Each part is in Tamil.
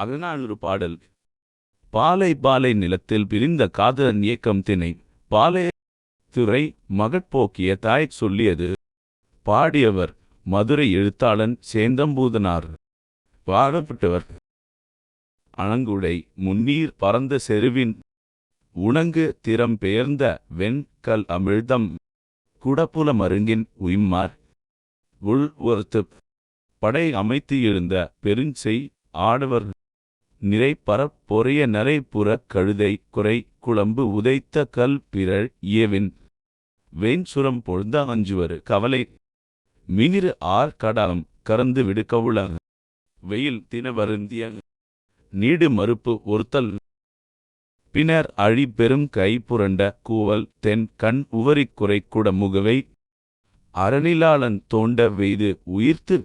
அகநானூறு பாடல். பாலை பாலை நிலத்தில் பிரிந்த காதலன் இயக்கம் திணை. பாலை துறை மகட்போக்கிய தாய் சொல்லியது. பாடியவர் மதுரை எழுத்தாளன் சேந்தம்பூதனார். பாடப்பட்டவர் அணங்குடை முன்னீர் பறந்த செருவின். உணங்கு திறம் பெயர்ந்த வெண் கல் அமிழ்தம். குடப்புல மருங்கின் உய்மார். உள் ஒருத்து படை அமைத்து எழுந்த பெருஞ்செய் ஆடவர் நிறை பரப் பொறைய நரை புறக் கழுதை குறை குழம்பு உதைத்த கல் பிறழ் இயவின். சுரம் பொழுந்த அஞ்சுவரு கவலை. மினிறு ஆர் கடாலம் கறந்து விடுக்கவுள வெயில் தின வருந்திய நீடு மறுப்பு ஒருத்தல். பின்னர் அழி பெரும் கை புரண்ட கூவல் தென் கண் உவரிக் குறை முகவை. அறநிலாளன் தோண்ட வெய்து உயிர்த்து.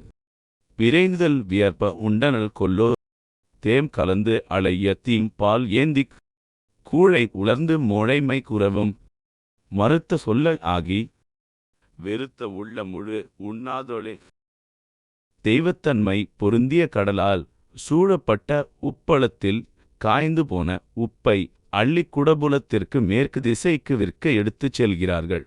விரைந்தல் வியர்ப்ப உண்டனல் கொல்லோ தேம் கலந்து அழைய தீம் பால் ஏந்திக் கூழை உலர்ந்து மோழைமை குறவும் மறுத்த சொல்ல ஆகி வெறுத்த உள்ள முழு உண்ணாதொழே. தெய்வத்தன்மை பொருந்திய கடலால் சூழப்பட்ட உப்பளத்தில் காய்ந்து போன உப்பை அள்ளி குடபுலத்திற்கு மேற்கு திசைக்கு விற்க எடுத்துச் செல்கிறார்கள்.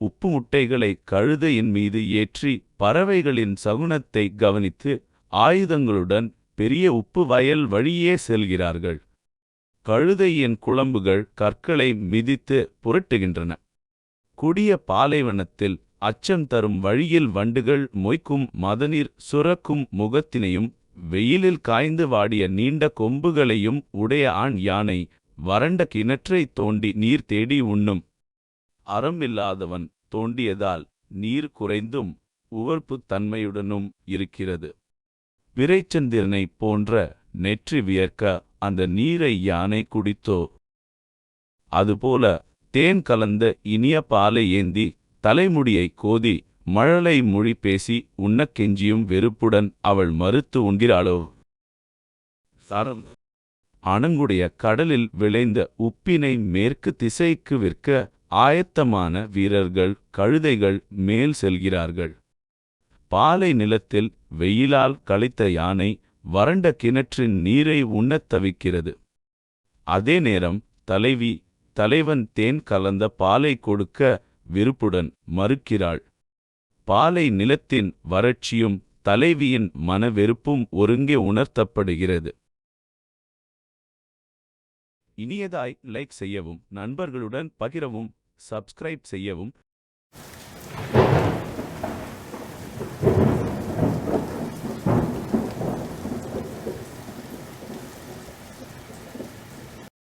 உப்பு முட்டைகளை கழுதையின் மீது ஏற்றி பறவைகளின் சகுனத்தை கவனித்து ஆயுதங்களுடன் பெரிய உப்பு வயல் வழியே செல்கிறார்கள். கழுதையின் குழம்புகள் கற்களை மிதித்து புரட்டுகின்றன. குடிய பாலைவனத்தில் அச்சம் தரும் வழியில் வண்டுகள் மொய்க்கும் மதநீர் சுரக்கும் முகத்தினையும் வெயிலில் காய்ந்து வாடிய நீண்ட கொம்புகளையும் உடைய ஆண் யானை வறண்ட கிணற்றை தோண்டி நீர் தேடி உண்ணும். அறம் இல்லாதவன் தோண்டியதால் நீர் குறைந்தும் உவர்ப்புத் தன்மையுடனும் இருக்கிறது. விரைச்சந்திரனைப் போன்ற நெற்றி வியர்க்க அந்த நீரை யானை குடித்தோ? அதுபோல தேன் கலந்த இனிய பாலை ஏந்தி தலைமுடியை கோதி மழலை மொழி பேசி உண்ணக் கெஞ்சியும் வெறுப்புடன் அவள் மறுத்து உண்கிறாளோ? சரம். அணங்குடைய கடலில் விளைந்த உப்பினை மேற்கு திசைக்கு விற்க ஆயத்தமான வீரர்கள் கழுதைகள் மேல் செல்கிறார்கள். பாலை நிலத்தில் வெயிலால் களைத்த யானை வறண்ட கிணற்றின் நீரை உண்ணத் தவிக்கிறது. அதே நேரம் தலைவி தலைவன் தேன் கலந்த பாலை கொடுக்க விருப்புடன் மறுக்கிறாள். பாலை நிலத்தின் வறட்சியும் தலைவியின் மனவெறுப்பும் ஒருங்கே உணர்த்தப்படுகிறது. இனியதாய் லைக் செய்யவும் நண்பர்களுடன் பகிரவும் சப்ஸ்கிரைப் செய்யவும்